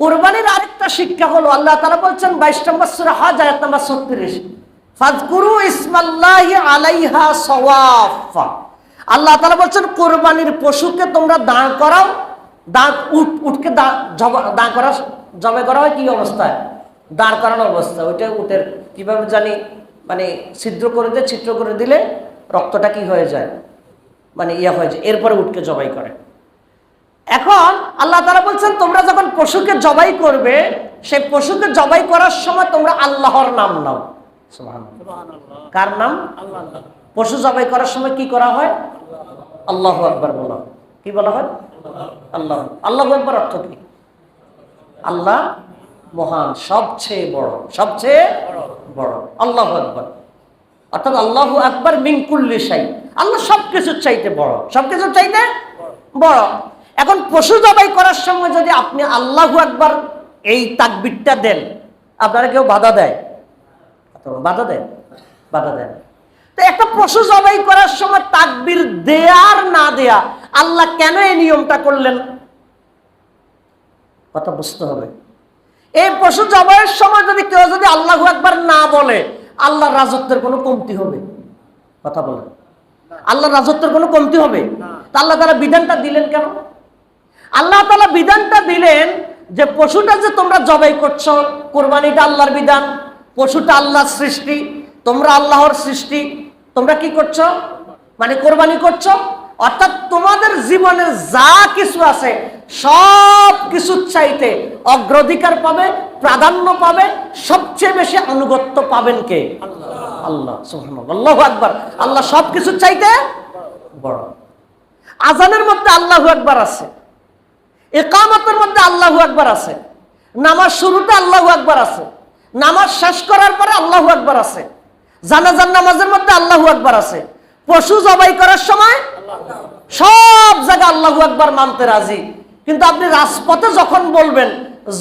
কোরবানির আরেকটা শিক্ষা হলো, আল্লাহ তারা বলছেন বাইশ নম্বর সুরা হজ, আয়াত নম্বর ছত্রিশ। ফাজকুরু ইসমাল্লাহি আলাইহা সওয়াফা। আল্লাহ তারা বলছেন, কোরবানির পশুকে তোমরা দাঁড় করাও, দাঁড় উঠ, উঠকে দাঁড় করা, জবে করা হয় কি অবস্থায়? দাঁড় করানো অবস্থা। ওইটা উটের কীভাবে জানি মানে ছিদ্র করে দিয়ে, ছিদ্র করে দিলে রক্তটা কি হয়ে যায়? মানে ইয়া হয়ে যায়। এরপরে উঠকে জবাই করে। এখন আল্লাহ তারা বলছেন তোমরা যখন পশুকে জবাই করবে সেই পশুকে জবাই করার সময় তোমরা আল্লাহর নাম নাও। কার নাম? পশু জবাই করার সময় কি করা হয়? আল্লাহ আকবর বলা কি বলা হয়? আল্লাহ আল্লাহ আকবর অর্থ কি? আল্লাহ মহান সবচেয়ে বড় সবচেয়ে বড়। আল্লাহ আকবর। অর্থাৎ আল্লাহ আকবর মিঙ্কুল্লি সাই আল্লাহ সবকিছুর চাইতে বড়। সবকিছুর চাইতে বড়। এখন পশু জবাই করার সময় যদি আপনি আল্লাহ আকবর এই তাকবিরটা দেন আপনারা কেউ বাধা দেয়? বাধা দেয়? বাধা দেয় তো একটা পশু জবাই করার সময় তাকবির দেয়ার না দেয়া আল্লাহ কেন এই নিয়মটা করলেন? কথা বুঝতে হবে। এই পশু জবাইয়ের সময় যদি কেউ যদি আল্লাহ একবার না বলে আল্লাহর রাজত্বের কোনো কমতি হবে? কথা বলে আল্লাহর রাজত্বের কোনো কমতি হবে? তা আল্লাহ তারা বিধানটা দিলেন কেন? আল্লাহ তালা বিধানটা দিলেন যে পশুটা যে তোমরা জবাই করছ কোরবানিটা আল্লাহর বিধান পশুটা আল্লাহর সৃষ্টি তোমরা আল্লাহর সৃষ্টি তোমরা কি করছ? মানে কোরবানি করছ? অর্থাৎ তোমাদের জীবনের যা কিছু আছে সব কিছুর চাইতে অগ্রাধিকার পাবে প্রাধান্য পাবে সবচেয়ে বেশি আনুগত্য পাবেন কে? আল্লাহ। আল্লাহ আকবার। আল্লাহ সব কিছুর চাইতে বড়। আজানের মধ্যে আল্লাহ আকবার আছে। একামতের মধ্যে আল্লাহ আকবার আছে। নামাজ শুরুতে আল্লাহ আকবার আছে। নামাজ শেষ করার পরে আল্লাহ আকবার আছে। জানাজার নামাজের মধ্যে আল্লাহু আকবার আছে। পশু জবাই করার সময় সব জায়গায় আল্লাহু একবার মানতে রাজি। কিন্তু আপনি রাজপথে যখন বলবেন,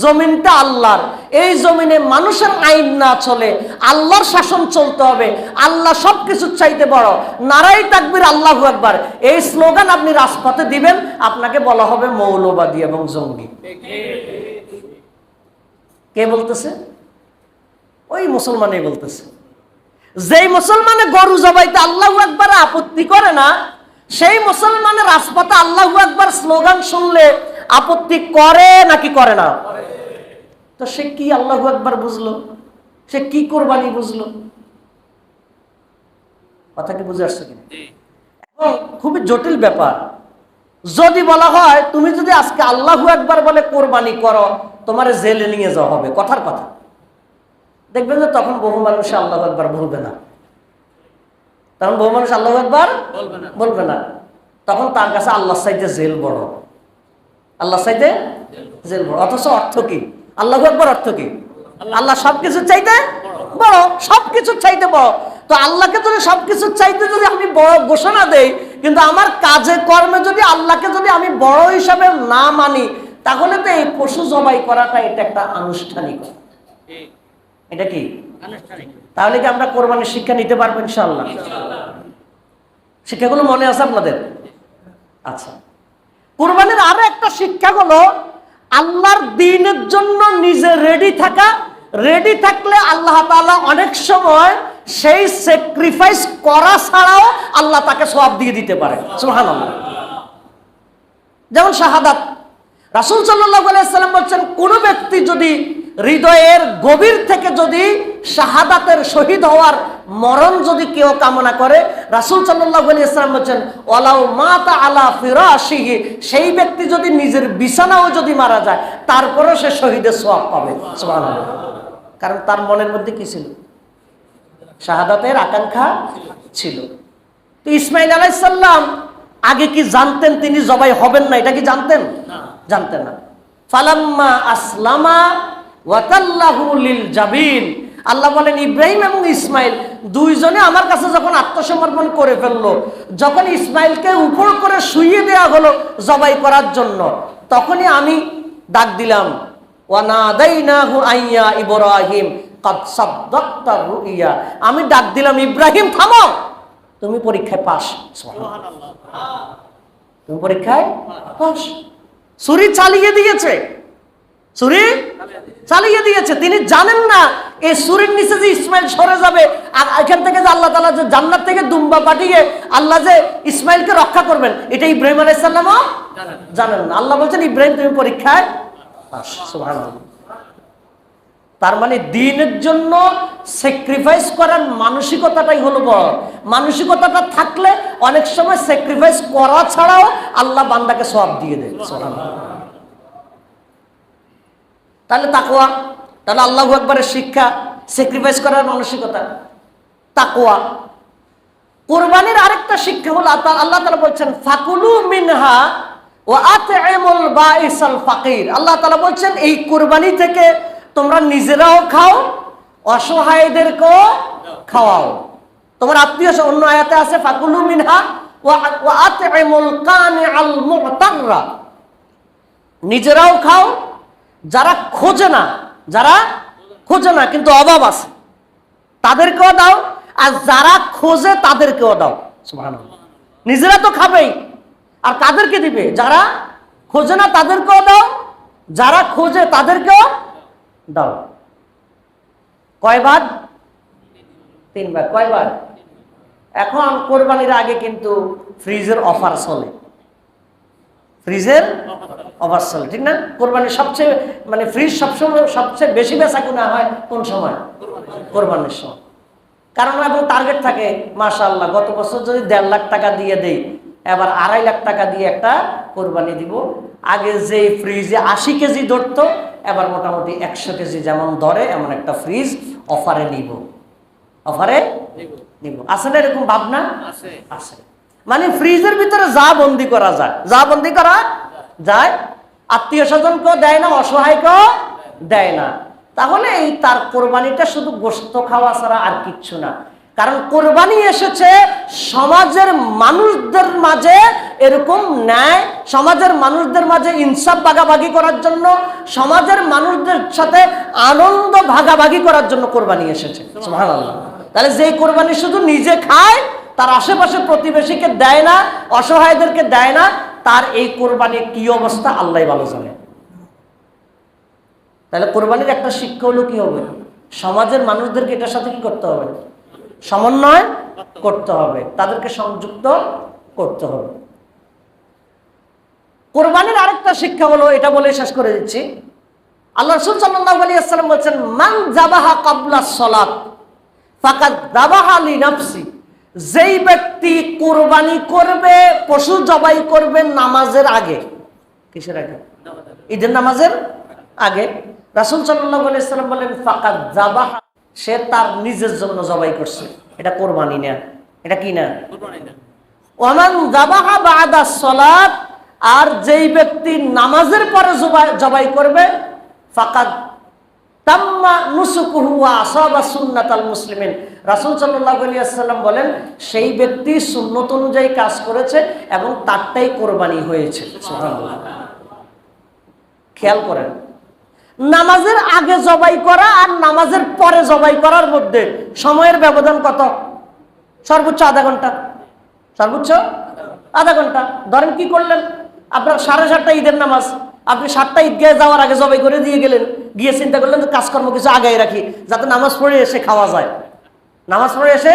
জমিনটা আল্লাহর এই জমিনে মানুষের আইন না চলে, আল্লাহর শাসন চলতে হবে, আল্লাহ সব কিছুর চাইতে বড়। নারাই তাকবির আল্লাহু আকবার। এই স্লোগান আপনি রাজপথে দিবেন, আপনাকে বলা হবে মৌলবাদী এবং জঙ্গি। কে বলতেছে? ওই মুসলমানই বলতেছে। যেই মুসলমানে গরু জবাইতে আল্লাহ একবার আপত্তি করে না, সেই মুসলমানের রাজপথে আল্লাহ একবার স্লোগান শুনলে আপত্তি করে নাকি করে না? তো সে কি আল্লাহ একবার বুঝলো? সে কি কোরবানি বুঝলো? কথা কি বুঝে আসছে কিনা? এবং খুবই জটিল ব্যাপার। যদি বলা হয় তুমি যদি আজকে আল্লাহু একবার বলে কোরবানি করো তোমার জেলে নিয়ে যাওয়া হবে। কথার কথা। দেখবেন যে তখন বহু মানুষ আল্লাহ একবার বলবে না। তখন বহু মানুষ আল্লাহ একবার বলবে না। তখন তার কাছে আল্লাহ সাইতে জেল বড়। আল্লাহ সাইতে জেল বড়। অথচ অর্থ কি? আল্লাহ একবার অর্থ কি? আল্লাহ সবকিছু চাইতে বড় সবকিছু চাইতে বড়। তো আল্লাহকে যদি সবকিছু চাইতে যদি আমি বড় ঘোষণা দেই, কিন্তু আমার কাজে, কর্মে যদি আল্লাহকে যদি আমি বড় হিসাবে না মানি, তাহলে তো এই পশু জবাই করাটা এটা একটা আনুষ্ঠানিক। এটা কি? তাহলে কি আমরা কোরবানির শিক্ষা নিতে পারব ইনশাল্লাহ শিক্ষাগুলো মনে আছে আপনাদের? আচ্ছা। কোরবানির আরও একটা শিক্ষা হলো আল্লাহর দিনের জন্য নিজে রেডি থাকা রেডি থাকলে আল্লাহ তাআলা অনেক সময় সেই স্যাক্রিফাইস করা ছাড়াও আল্লাহ তাকে সব দিয়ে দিতে পারে। যেমন শাহাদাত। রাসুল সাল্লাম বলছেন, কোন ব্যক্তি যদি হৃদয়ের গভীর থেকে যদি শাহাদাতের শহীদ হওয়ার মরণ যদি কেউ কামনা করে রাসুল সাল্লাম বলছেন ওলাউ মাতা আলা ফিরাশিহি সেই ব্যক্তি যদি নিজের বিছানাও যদি মারা যায় তারপরেও সে শহীদের সোয়াব পাবে। কারণ তার মনের মধ্যে কি ছিল? শাহাদাতের আকাঙ্ক্ষা ছিল। তো ইসমাইল আলাইসাল্লাম আগে কি জানতেন তিনি জবাই হবেন না? এটা কি জানতেন? জানতেন না। ফালাম্মা আসলামা ওয়াতাল্লাহু লিল জাবিন। আল্লাহ বলেন, ইব্রাহিম এবং ইসমাইল দুইজনে আমার কাছে যখন আত্মসমর্পণ করে ফেলল, যখন ইসমাইলকে উপর করে শুইয়ে দেওয়া হলো জবাই করার জন্য, তখনই আমি ডাক দিলাম আইয়া আমি ডাক দিলাম, ইব্রাহিম, থামো! তুমি পরীক্ষায় পাস। তুমি পরীক্ষায় পাস। ছুরি চালিয়ে দিয়েছে। ছুরি চালিয়ে দিয়েছে। তিনি জানেন না, এই ছুরির নিচে যে ইসমাইল সরে যাবে, আর এখান থেকে যে আল্লাহ তালা যে জান্নাত থেকে দুম্বা পাঠিয়ে আল্লাহ যে ইসমাইলকে রক্ষা করবেন, এটা ইব্রাহিম আলাইসাল্লামও জানেন না। আল্লাহ বলছেন, ইব্রাহিম, তুমি পরীক্ষায় তার মানে দিনের জন্য স্যাক্রিফাইস করার মানসিকতাটাই হলো বড়। মানসিকতাটা থাকলে অনেক সময় স্যাক্রিফাইস করা ছাড়াও আল্লাহ বান্দাকে সব দিয়ে দেয়। তাহলে তাকোয়া তাহলে আল্লাহ একবারের শিক্ষা স্যাক্রিফাইস করার মানসিকতা। তাকোয়া কোরবানির আরেকটা শিক্ষা হলো আল্লাহ তালা বলছেন, ফাকুলু মিনহা ও আতএমুল বাইসাল ফাকির। আল্লাহ তালা বলছেন, এই কোরবানি থেকে তোমরা নিজেরাও খাও, অসহায়দেরকেও খাওয়াও। তোমার আত্মীয় অন্য আয়াতে আছে, ফাকুলু মিনহা ও আতএমুল কানি আল মুতাররা। নিজেরাও খাও যারা খোঁজে না, যারা খোঁজে না, কিন্তু অভাব আছে, তাদেরকেও দাও, আর যারা খোঁজে তাদেরকেও দাও। নিজেরা তো খাবেই, আর তাদেরকে দিবে। যারা খোঁজে না, তাদেরকেও দাও, যারা খোঁজে তাদেরকেও দাও। কয়বার? তিনবার। কয়বার? এখন কোরবানির আগে কিন্তু ফ্রিজের অফার চলে। ফ্রিজের অফার চলে ঠিক না? কোরবানির সবচেয়ে মানে ফ্রিজ সবসময় সবচেয়ে বেশি বেচা কেনা হয় কোন সময়? কোরবানির সময়। কারণ এবং টার্গেট থাকে মাশাআল্লাহ গত বছর যদি দেড় লাখ টাকা দিয়ে দেই এবার আড়াই লাখ টাকা দিয়ে একটা কোরবানি দিব। আগে যে ফ্রিজে আশি কেজি ধরতো এবার মোটামুটি একশো কেজি যেমন ধরে এমন একটা ফ্রিজ অফারে নিব। অফারে নিব। আছে না এরকম ভাবনা? আছে। মানে ফ্রিজের ভিতরে যা বন্দি করা যায়। যা বন্দি করা যায় আত্মীয় স্বজনকেও দেয় না, অসহায়কেও দেয় না। তাহলে এই তার কোরবানিটা শুধু গোস্ত খাওয়া ছাড়া আর কিচ্ছু না। কারণ কোরবানি এসেছে সমাজের মানুষদের মাঝে এরকম ন্যায়, সমাজের মানুষদের মাঝে ইনসাফ ভাগাভাগি করার জন্য, সমাজের মানুষদের সাথে আনন্দ ভাগাভাগি করার জন্য কোরবানি এসেছে। তাহলে যেই কোরবানি শুধু নিজে খায় তার আশেপাশে প্রতিবেশীকে দেয় না, অসহায়দেরকে দেয় না, তার এই কোরবানির কি অবস্থা আল্লাহ ভালো জানে। তাহলে কোরবানির একটা শিক্ষা হলো কি হবে? সমাজের মানুষদেরকে এটার সাথে কি করতে হবে? সমন্বয় করতে হবে, তাদেরকে সংযুক্ত করতে হবে। কোরবানির আরেকটা শিক্ষা হলো, এটা বলে শেষ করে দিচ্ছি। আল্লাহ রসুল সাল্লাহ আলী আসসালাম বলছেন, মান জাবাহা কাবলা সলাত ফাকাত দাবাহা লি নাফসি। যেই ব্যক্তি কোরবানি করবে, পশু জবাই করবে নামাজের আগে। কিসের আগে? ঈদের নামাজের আগে। রাসুল আলাইসাল্লাম বলেন ফাঁকা জাবাহা সে তার নিজের জন্য জবাই করছে। এটা কোরবানি না। এটা কি না? ওমান জাবাহা বাদা সলাত। আর যেই ব্যক্তি নামাজের পরে জবাই করবে, ফাকাদ তাম্মা নুসুকুহু আসাবা সুন্নাতাল মুসলিমিন। রাসূল সাল্লাল্লাহু আলাইহি ওয়াসাল্লাম বলেন, সেই ব্যক্তি সুন্নত অনুযায়ী কাজ করেছে এবং তারটাই কোরবানি হয়েছে। খেয়াল করেন, নামাজের আগে জবাই করা আর নামাজের পরে জবাই করার মধ্যে সময়ের ব্যবধান কত? সর্বোচ্চ আধা ঘণ্টা। সর্বোচ্চ আধা ঘণ্টা। ধরেন কি করলেন? আপনার সাড়ে সাতটা ঈদের নামাজ। আপনি সাতটা ঈদগাহে যাওয়ার আগে জবাই করে দিয়ে গেলেন। গিয়ে চিন্তা করলেন কাজকর্ম কিছু আগায় রাখি, যাতে নামাজ পড়ে এসে খাওয়া যায়। নামাজ পড়ে এসে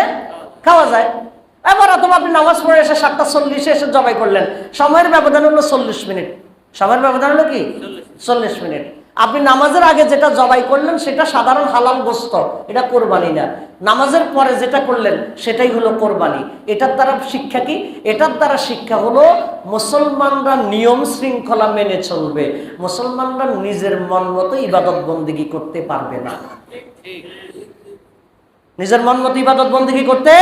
খাওয়া যায়। এবার অথবা আপনি নামাজ পড়ে এসে সাতটা চল্লিশে এসে জবাই করলেন। সময়ের ব্যবধান হলো চল্লিশ মিনিট। সময়ের ব্যবধান হলো কি? চল্লিশ মিনিট। আপনি নামাজের আগে যেটা জবাই করলেন, সেটা সাধারণ হালাল গোস্ত। এটা কোরবানি না। নামাজের পরে যেটা করলেন, সেটাই হলো কোরবানি। এটার দ্বারা শিক্ষা কি? এটার দ্বারা শিক্ষা হলো মুসলমানরা নিয়ম শৃঙ্খলা মেনে চলবে। মুসলমানরা নিজের মন মতো ইবাদত বন্দিগি করতে পারবে না। নিজের মন মতো ইবাদত বন্দিগি করতে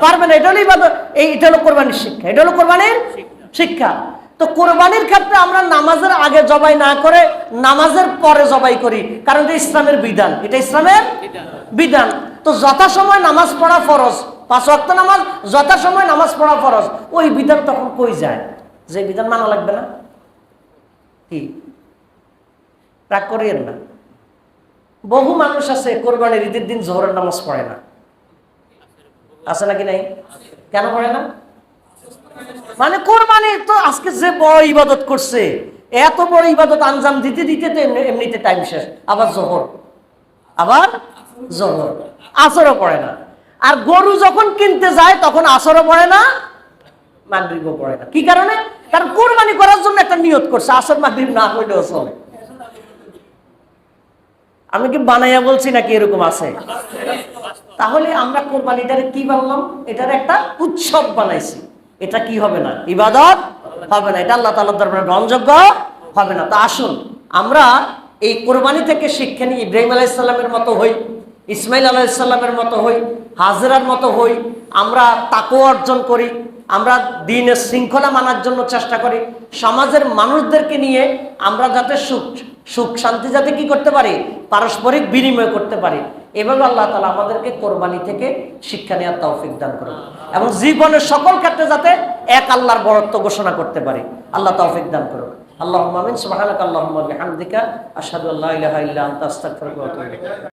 পারবে না। এটা হলো ইবাদত, এই এটা হলো কোরবানির শিক্ষা। এটা হলো কোরবানির শিক্ষা। তো কোরবানির ক্ষেত্রে আমরা নামাজের আগে জবাই না করে নামাজের পরে জবাই করি, কারণ এটা ইসলামের বিধান। এটা ইসলামের বিধান। তো যথাসময় নামাজ পড়া ফরজ, পাঁচ ওয়াক্ত নামাজ, যথাসময় নামাজ পড়া ফরজ, ওই বিধান তখন কই যায়? যে বিধান মানা লাগবে না। কি? রাগ করিয়েন না। বহু মানুষ আছে কোরবানির ঈদের দিন জোহরের নামাজ পড়ে না। আছে নাকি নাই? কেন পড়ে না? মানে কোরবানি তো আজকে যে বড় ইবাদত করছে, এত বড় ইবাদত আঞ্জাম দিতে দিতে তো এমনিতে টাইম শেষ। আবার জোহর। আবার জোহর। আসরও পড়ে না। আর গরু যখন কিনতে যায়, তখন আসরও পড়ে না, মাগরিবও পড়ে না। কি কারণে? কারণ কোরবানি করার জন্য একটা নিয়ত করছে, আসর, মাগরিব না হইলেও চলে। আমি কি বানাইয়া বলছি নাকি এরকম আছে? তাহলে আমরা কোরবানিটারে কি বানলাম? এটার একটা উৎসব বানাইছি। এটা কি হবে না? ইবাদত হবে না। এটা আল্লাহ তাআলার দরবারে গ্রহণযোগ্য হবে না। তা আসুন, আমরা এই কোরবানি থেকে শিক্ষা নিয়ে ইব্রাহিম আলাইসাল্লামের মতো হই, ইসমাইল আলাইসাল্লামের মতো হই, হাজরার মতো হই। আমরা তাকো অর্জন করি, আমরা দিনের শৃঙ্খলা মানার জন্য চেষ্টা করি। সমাজের মানুষদেরকে নিয়ে আমরা যাতে সুখ সুখ, শান্তি যাতে কি করতে পারি? পারস্পরিক বিনিময় করতে পারি। এভাবে আল্লাহ তালা আমাদেরকে কোরবানি থেকে শিক্ষা নেওয়ার তৌফিক দান করুন। এবং জীবনের সকল ক্ষেত্রে যাতে এক আল্লাহর বরত্ব ঘোষণা করতে পারে। আল্লাহ তৌফিক দান করুন আল্লাহ মামিন সুবাহ আল্লাহ হামদিকা আসাদুল্লাহ ইহা ইল্লা আনতা।